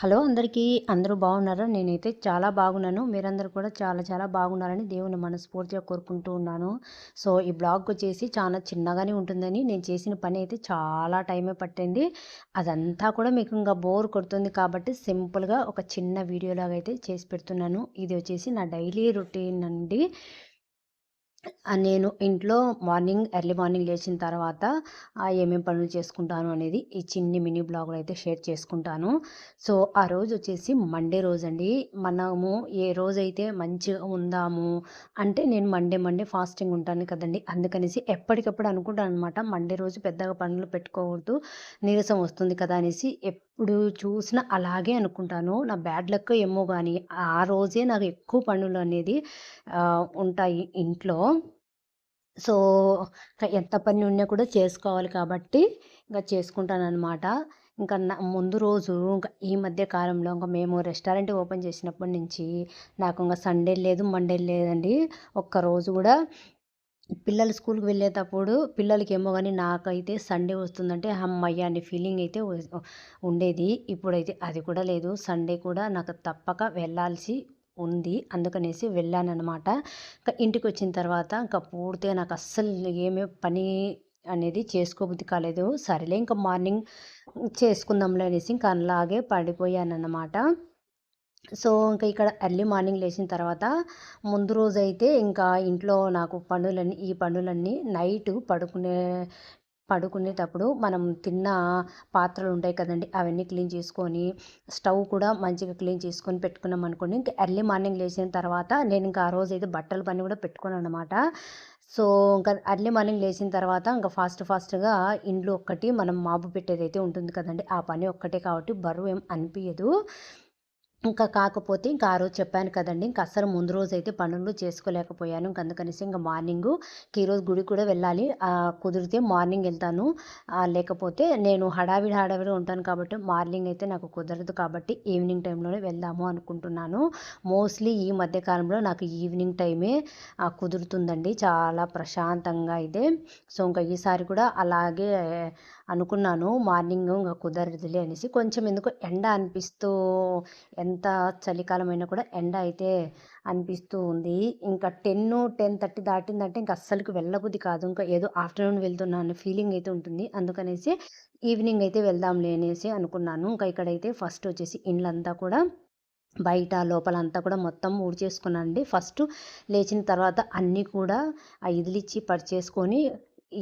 Hello అందరికీ అందరూ బాగున్నారా? నేనైతే చాలా బాగున్నాను. మీరందరూ కూడా చాలా చాలా బాగున్నారని దేవుని మనస్ఫూర్తిగా కోరుకుంటూ ఉన్నాను. సో ఈ బ్లాగ్ వచ్చేసి చాలా చిన్నగానే ఉంటుందని నేను చేసిన పని అయితే చాలా టైమే పట్టింది. అదంతా కూడా మీకు ఇంకా బోర్ కొడుతుంది కాబట్టి సింపుల్గా ఒక చిన్న వీడియోలాగా అయితే చేసి పెడుతున్నాను. ఇది వచ్చేసి నా డైలీ రొటీన్ అండి. నేను ఇంట్లో మార్నింగ్ ఎర్లీ మార్నింగ్ లేచిన తర్వాత ఏమేమి పనులు చేసుకుంటాను అనేది ఈ చిన్ని మినీ బ్లాగ్లో అయితే షేర్ చేసుకుంటాను. సో ఆ రోజు వచ్చేసి మండే రోజు అండి మనము ఏ రోజైతే మంచిగా ఉందాము అంటే నేను మండే మండే ఫాస్టింగ్ ఉంటాను కదండి. అందుకనేసి ఎప్పటికప్పుడు అనుకుంటాను అనమాట మండే రోజు పెద్దగా పనులు పెట్టుకోకూడదు నీరసం వస్తుంది కదా అనేసి ఎప్పుడు చూసినా అలాగే అనుకుంటాను. నా బ్యాడ్ లక్ ఏమో కానీ ఆ రోజే నాకు ఎక్కువ పనులు అనేది ఉంటాయి ఇంట్లో. సో ఎంత పని ఉన్నా కూడా చేసుకోవాలి కాబట్టి ఇంకా చేసుకుంటాను అనమాట ఇంకా ముందు రోజు ఇంకా ఈ మధ్య కాలంలో ఇంకా మేము రెస్టారెంట్ ఓపెన్ చేసినప్పటి నుంచి నాకు ఇంకా సండే లేదు మండే లేదండి. ఒక్కరోజు కూడా పిల్లలు స్కూల్కి వెళ్ళేటప్పుడు పిల్లలకి ఏమో కానీ నాకైతే సండే వస్తుందంటే అమ్మయ్య అనే ఫీలింగ్ అయితే ఉండేది. ఇప్పుడైతే అది కూడా లేదు. సండే కూడా నాకు తప్పక వెళ్ళాల్సి ఉంది. అందుకనేసి వెళ్ళానన్నమాట. ఇంకా ఇంటికి వచ్చిన తర్వాత ఇంకా పూర్తిగా నాకు అస్సలు ఏమే పని అనేది చేసుకోబుద్ధి కాలేదు. సరేలే ఇంకా మార్నింగ్ చేసుకుందాంలే అనేసి ఇంకా అలాగే పడిపోయానన్నమాట. సో ఇంకా ఇక్కడ ఎర్లీ మార్నింగ్ లేచిన తర్వాత ముందు రోజైతే ఇంకా ఇంట్లో నాకు పనులన్నీ ఈ పనులన్నీ నైట్ పడుకునే పడుకునేటప్పుడు మనం తిన్న పాత్రలు ఉంటాయి కదండి అవన్నీ క్లీన్ చేసుకొని స్టవ్ కూడా మంచిగా క్లీన్ చేసుకొని పెట్టుకున్నాం అనుకోండి ఇంకా ఎర్లీ మార్నింగ్ లేచిన తర్వాత నేను ఇంకా ఆ రోజు అయితే బట్టల పని కూడా పెట్టుకున్నాను అనమాట సో ఇంకా అర్లీ మార్నింగ్ లేచిన తర్వాత ఇంకా ఫాస్ట్ ఫాస్ట్గా ఇండ్లు ఒక్కటి మనం మాపు పెట్టేది అయితే ఉంటుంది కదండి ఆ పని ఒక్కటే కాబట్టి బరువు ఏం అనిపించదు ఇంకా కాకపోతే ఇంకా ఆ రోజు చెప్పాను కదండి ఇంకా అసలు ముందు రోజు అయితే పనులు చేసుకోలేకపోయాను. ఇంక అందుకనేసి ఇంకా మార్నింగ్ ఈరోజు గుడి కూడా వెళ్ళాలి. కుదిరితే మార్నింగ్ వెళ్తాను. లేకపోతే నేను హడావిడి హడావిడి ఉంటాను కాబట్టి మార్నింగ్ అయితే నాకు కుదరదు కాబట్టి ఈవినింగ్ టైంలోనే వెళ్దాము అనుకుంటున్నాను. మోస్ట్లీ ఈ మధ్యకాలంలో నాకు ఈవినింగ్ టైమే కుదురుతుందండి. చాలా ప్రశాంతంగా అయితే. సో ఇంకా ఈసారి కూడా అలాగే అనుకున్నాను. మార్నింగ్ ఇంకా కుదరదులే అనేసి. కొంచెం ఎందుకు ఎండ అనిపిస్తూ ఎంత చలికాలమైనా కూడా ఎండ అయితే అనిపిస్తూ ఉంది. ఇంకా టెన్ టెన్ థర్టీ దాటిందంటే ఇంకా అస్సలకి వెళ్ళబుద్ధి కాదు. ఇంకా ఏదో ఆఫ్టర్నూన్ వెళ్తున్నాను ఫీలింగ్ అయితే ఉంటుంది. అందుకనేసి ఈవినింగ్ అయితే వెళ్దాంలే అనేసి అనుకున్నాను. ఇంకా ఇక్కడైతే ఫస్ట్ వచ్చేసి ఇండ్లంతా కూడా బయట లోపల అంతా కూడా మొత్తం ఊడ్చేసుకున్నానండి. ఫస్ట్ లేచిన తర్వాత అన్నీ కూడా ఆ ఇదిలిచ్చి పడిచేసుకొని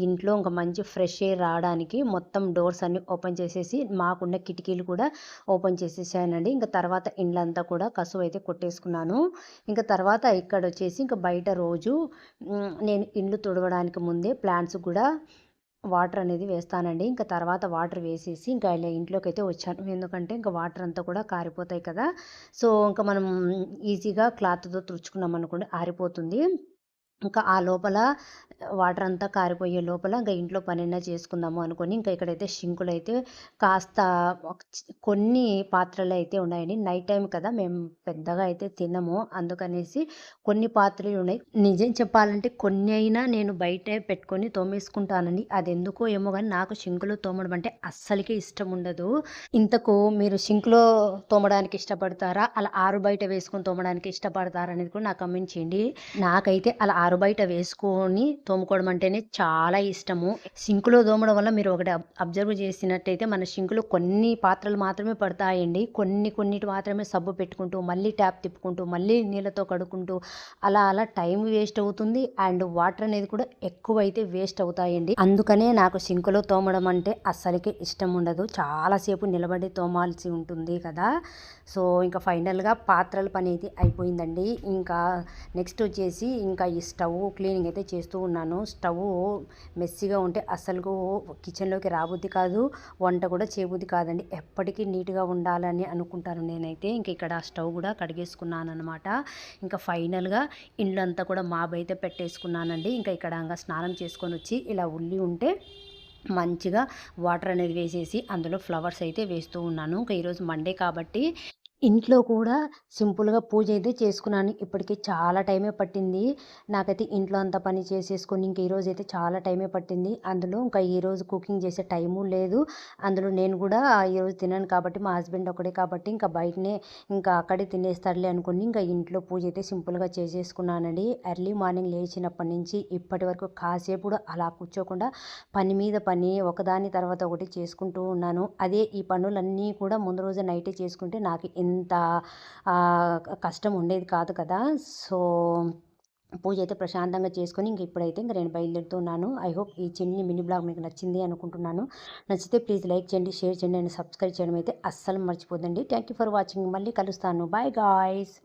ఇంట్లో ఇంకా మంచి ఫ్రెష్ ఎయిర్ రావడానికి మొత్తం డోర్స్ అన్ని ఓపెన్ చేసేసి మాకున్న కిటికీలు కూడా ఓపెన్ చేసేసానండి. ఇంకా తర్వాత ఇండ్లంతా కూడా కసువు అయితే కొట్టేసుకున్నాను. ఇంకా తర్వాత ఇక్కడ వచ్చేసి ఇంకా బయట రోజు నేను ఇండ్లు తుడవడానికి ముందే ప్లాంట్స్ కూడా వాటర్ అనేది వేస్తానండి. ఇంకా తర్వాత వాటర్ వేసేసి ఇంకా ఇలా ఇంట్లోకి అయితే వచ్చాను. ఎందుకంటే ఇంకా వాటర్ అంతా కూడా కారిపోతాయి కదా. సో ఇంకా మనం ఈజీగా క్లాత్తో తుడుచుకున్నాం అనుకోండి ఆరిపోతుంది. ఇంకా ఆ లోపల వాటర్ అంతా కారిపోయే లోపల ఇంకా ఇంట్లో పనైనా చేసుకుందాము అనుకొని ఇంకా ఇక్కడైతే షింకులు అయితే కాస్త కొన్ని పాత్రలు అయితే ఉన్నాయండి. నైట్ టైం కదా మేము పెద్దగా అయితే తినము. అందుకనేసి కొన్ని పాత్రలు ఉన్నాయి. నిజం చెప్పాలంటే కొన్ని అయినా నేను బయట పెట్టుకొని తోమేసుకుంటానండి. అది ఎందుకో ఏమో కానీ నాకు షింకులు తోమడం అంటే అస్సలకి ఇష్టం ఉండదు. ఇంతకు మీరు షింకులో తోమడానికి ఇష్టపడతారా? అలా ఆరు బయట వేసుకొని తోమడానికి ఇష్టపడతారా అనేది కూడా నాకు కమెంట్ చేయండి. నాకైతే అలా ఆరు బయట వేసుకొని తోముకోవడం అంటేనే చాలా ఇష్టము. సింకులో తోమడం వల్ల మీరు ఒకటి అబ్జర్వ్ చేసినట్టయితే మన సింకులో కొన్ని పాత్రలు మాత్రమే పడతాయండి. కొన్ని కొన్నిటి మాత్రమే సబ్బు పెట్టుకుంటూ మళ్ళీ ట్యాప్ తిప్పుకుంటూ మళ్ళీ నీళ్ళతో కడుక్కుంటూ అలా అలా టైం వేస్ట్ అవుతుంది. అండ్ వాటర్ అనేది కూడా ఎక్కువ అయితే వేస్ట్ అవుతాయండి. అందుకనే నాకు సింకులో తోమడం అంటే అస్సలకి ఇష్టం ఉండదు. చాలాసేపు నిలబడి తోమాల్సి ఉంటుంది కదా. సో ఇంకా ఫైనల్గా పాత్రల పని అయితే అయిపోయిందండి. ఇంకా నెక్స్ట్ వచ్చేసి ఇంకా ఇష్టం స్టవ్ క్లీనింగ్ అయితే చేస్తూ ఉన్నాను. స్టవ్ మెస్సీగా ఉంటే అసలు కిచెన్లోకి రాబుద్ది కాదు వంట కూడా చేయబుద్ది కాదండి. ఎప్పటికీ నీట్గా ఉండాలని అనుకుంటాను నేనైతే. ఇంక ఇక్కడ స్టవ్ కూడా కడిగేసుకున్నాను అనమాట ఇంకా ఫైనల్గా ఇండ్లు అంతా కూడా మాబైతే అయితే పెట్టేసుకున్నానండి. ఇంకా ఇక్కడ స్నానం చేసుకొని వచ్చి ఇలా ఉల్లి ఉంటే మంచిగా వాటర్ అనేది వేసేసి అందులో ఫ్లవర్స్ అయితే వేస్తూ ఉన్నాను. ఇంకా ఈరోజు మండే కాబట్టి ఇంట్లో కూడా సింపుల్‌గా పూజ అయితే చేసుకున్నాను. ఇప్పటికి చాలా టైమే పట్టింది. నాకైతే ఇంట్లో అంతా పని చేసేసుకొని ఇంక ఈరోజు అయితే చాలా టైమే పట్టింది. అందులో ఇంకా ఈరోజు కుకింగ్ చేసే టైము లేదు. అందులో నేను కూడా ఈరోజు తినను కాబట్టి మా హస్బెండ్ ఒకటే కాబట్టి ఇంకా బయటనే ఇంకా అక్కడే తినేస్తారులే అనుకుని ఇంకా ఇంట్లో పూజ అయితే సింపుల్‌గా చేసేసుకున్నానండి. ఎర్లీ మార్నింగ్ లేచినప్పటి నుంచి ఇప్పటి వరకు కాసేపు కూడా అలా కూర్చోకుండా పని మీద పని ఒకదాని తర్వాత ఒకటి చేసుకుంటూ ఉన్నాను. అదే ఈ పనులన్నీ కూడా ముందు రోజు నైటే చేసుకుంటే నాకు ఇంత కష్టం ఉండేది కాదు కదా. సో పూజ అయితే ప్రశాంతంగా చేసుకొని ఇంక ఇప్పుడైతే ఇంక నేను బయలుదేరుతున్నాను. ఐ హోప్ ఈ చిన్ని మినీ బ్లాగ్ మీకు నచ్చింది అనుకుంటున్నాను. నచ్చితే ప్లీజ్ లైక్ చేయండి షేర్ చేయండి అండ్ సబ్స్క్రైబ్ చేయడం అయితే అస్సలు మర్చిపోదండి థ్యాంక్ యూ ఫర్ వాచింగ్. మళ్ళీ కలుస్తాను. Bye guys.